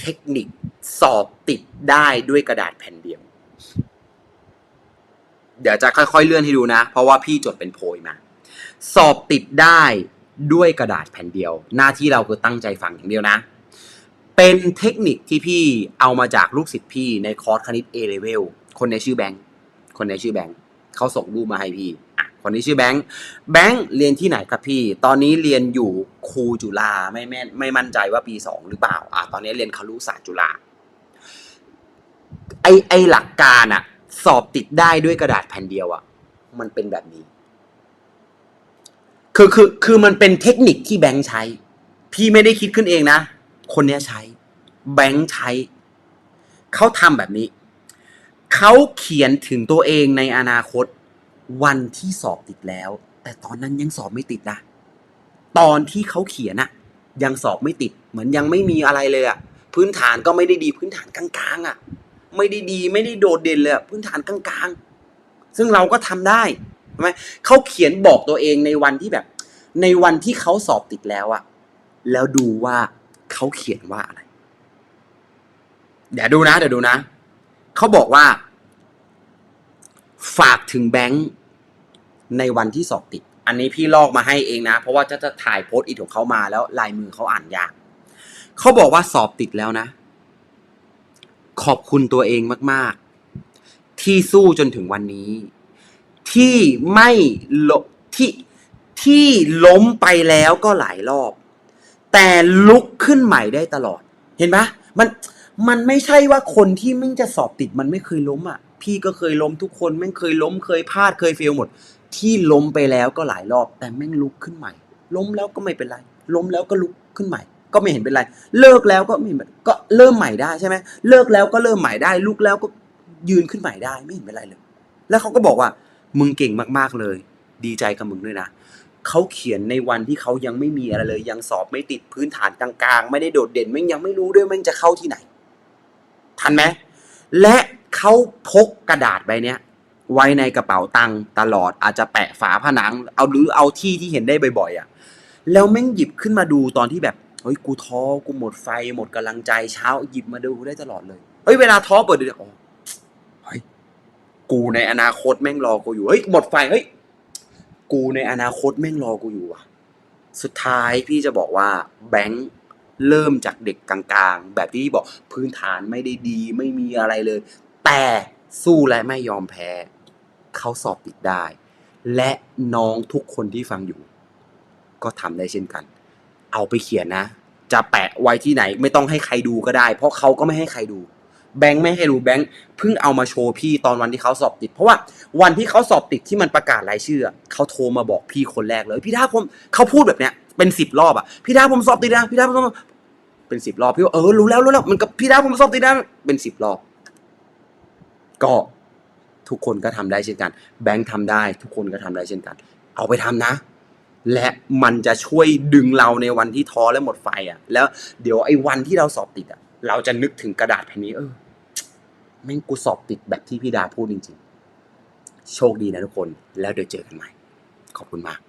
เทคนิคสอบติดได้ด้วยกระดาษแผ่นเดียว เดี๋ยวจะค่อยๆเลื่อนให้ดูนะ เพราะว่าพี่จดเป็นโพยมา สอบติดได้ด้วยกระดาษแผ่นเดียว หน้าที่เราคือตั้งใจฟังอย่างเดียวนะ เป็นเทคนิคที่พี่เอามาจากลูกศิษย์พี่ในคอร์สคณิต A level คนในชื่อแบงค์คนในชื่อแบงค์เขาส่งรูปมาให้พี่ คนนี้ชื่อแบงค์แบงค์เรียนที่ไหนครับพี่ ตอนนี้เรียนอยู่ครูจุฬาไม่แม่ไม่มั่นใจว่าปีสองหรือเปล่าอะตอนนี้เรียนครุศาสตร์จุฬาไอไอหลักการอะสอบติดได้ด้วยกระดาษแผ่นเดียวอะมันเป็นแบบนี้ คือคือคือมันเป็นเทคนิคที่แบงค์ใช้ พี่ไม่ได้คิดขึ้นเองนะ คนนี้ใช้ แบงค์ใช้ เขาทำแบบนี้ เขาเขียนถึงตัวเองในอนาคต วันที่สอบติดแล้ว แต่ตอนนั้นยังสอบไม่ติดนะตอนที่เขาเขียนอะยังสอบไม่ติด เหมือนยังไม่มีอะไรเลยอะพื้นฐานก็ไม่ได้ดีพื้นฐานกลางๆอะไม่ได้ดีไม่ได้โดดเด่นเลยพื้นฐานกลางๆ ซึ่งเราก็ทำได้ใช่ไหมเขาเขียนบอกตัวเองในวันที่แบบ ในวันที่เขาสอบติดแล้วอะแล้วดูว่าเขาเขียนว่าอะไร เดี๋ยวดูนะ เดี๋ยวดูนะ เขาบอกว่า ฝากถึงแบงค์ ในวันที่สอบติด อันนี้พี่ลอกมาให้เองนะ เพราะว่าจะจะถ่ายโพสต์อิทของเขามาแล้วลายมือเขาอ่านยากเขาบอกว่าสอบติดแล้วนะ ขอบคุณตัวเองมาก ๆ ที่สู้จนถึงวันนี้ ที่ไม่ลที่ที่ล้มไปแล้วก็หลายรอบ แต่ลุกขึ้นใหม่ได้ตลอด เห็นปะมันมันไม่ใช่ว่าคนที่มึงจะสอบติดมันไม่เคยล้มอะ พี่ก็เคยล้มทุกคนแม่งเคยล้มเคยพลาดเคยเฟลหมด ที่ล้มไปแล้วก็หลายรอบ แต่แม่งลุกขึ้นใหม่ ล้มแล้วก็ไม่เป็นไร ล้มแล้วก็ลุกขึ้นใหม่ ก็ไม่เห็นเป็นไร เลิกแล้วก็ไม่เห็นก็เริ่มใหม่ได้ใช่ไหมเลิกแล้วก็เริ่มใหม่ได้ ลุกแล้วก็ยืนขึ้นใหม่ได้ ไม่เห็นเป็นไรเลย แล้วเขาก็บอกว่า มึงเก่งมากๆเลย ดีใจกับมึงด้วยนะเขาเขียนในวันที่เขายังไม่มีอะไรเลย ยังสอบไม่ติดพื้นฐานกลางๆ ไม่ได้โดดเด่นแม่งยังไม่รู้ด้วยแม่งจะเข้าที่ไหน ทันไหมและเขาพกกระดาษใบเนี้ย ไว้ในกระเป๋าตังค์ตลอดอาจจะแปะฝาผนัง เอาหรือเอาที่ที่เห็นได้บ่อยๆอะแล้วแม่งหยิบขึ้นมาดูตอนที่แบบเฮ้ยกูท้อกูหมดไฟหมดกำลังใจเช้าหยิบมาดูได้ตลอดเลยเฮ้ยเวลาท้อเปิดดูเนี่ยอ๋อเฮ้ยกูในอนาคตแม่งรอกูอยู่เฮ้ยหมดไฟเฮ้ยกูในอนาคตแม่งรอกูอยู่ว่ะ สุดท้ายพี่จะบอกว่าแบงค์เริ่มจากเด็กกลางๆ แบบที่บอกพื้นฐานไม่ได้ดีไม่มีอะไรเลย แต่สู้และไม่ยอมแพ้ เขาสอบติดได้ และน้องทุกคนที่ฟังอยู่ ก็ทำได้เช่นกัน เอาไปเขียนนะ จะแปะไว้ที่ไหน ไม่ต้องให้ใครดูก็ได้ เพราะเขาก็ไม่ให้ใครดู แบงค์ไม่ให้ดูแบงค์เพิ่งเอามาโชว์พี่ตอนวันที่เขาสอบติด เพราะว่าวันที่เขาสอบติดที่มันประกาศรายชื่อเขาโทรมาบอกพี่คนแรกเลย พี่ดาผมเขาพูดแบบเนี้ยเป็นสิบรอบอะพี่ดาผมสอบติดนะพี่ดาผมเป็นสิบรอบพี่ว่าเออรู้แล้วรู้แล้วมันกับพี่ดาผมสอบติดนะเป็นสิบรอบ ก็ ทุกคนก็ทำได้เช่นกัน แบงค์ทำได้ ทุกคนก็ทำได้เช่นกัน เอาไปทำนะ และมันจะช่วยดึงเราในวันที่ท้อและหมดไฟอะ แล้วเดี๋ยวไอ้วันที่เราสอบติดอะ เราจะนึกถึงกระดาษแผ่นนี้เออแม่งกูสอบติดแบบที่พี่ดาพูดจริง ๆ โชคดีนะทุกคน แล้วเดี๋ยวเจอกันใหม่ ขอบคุณมาก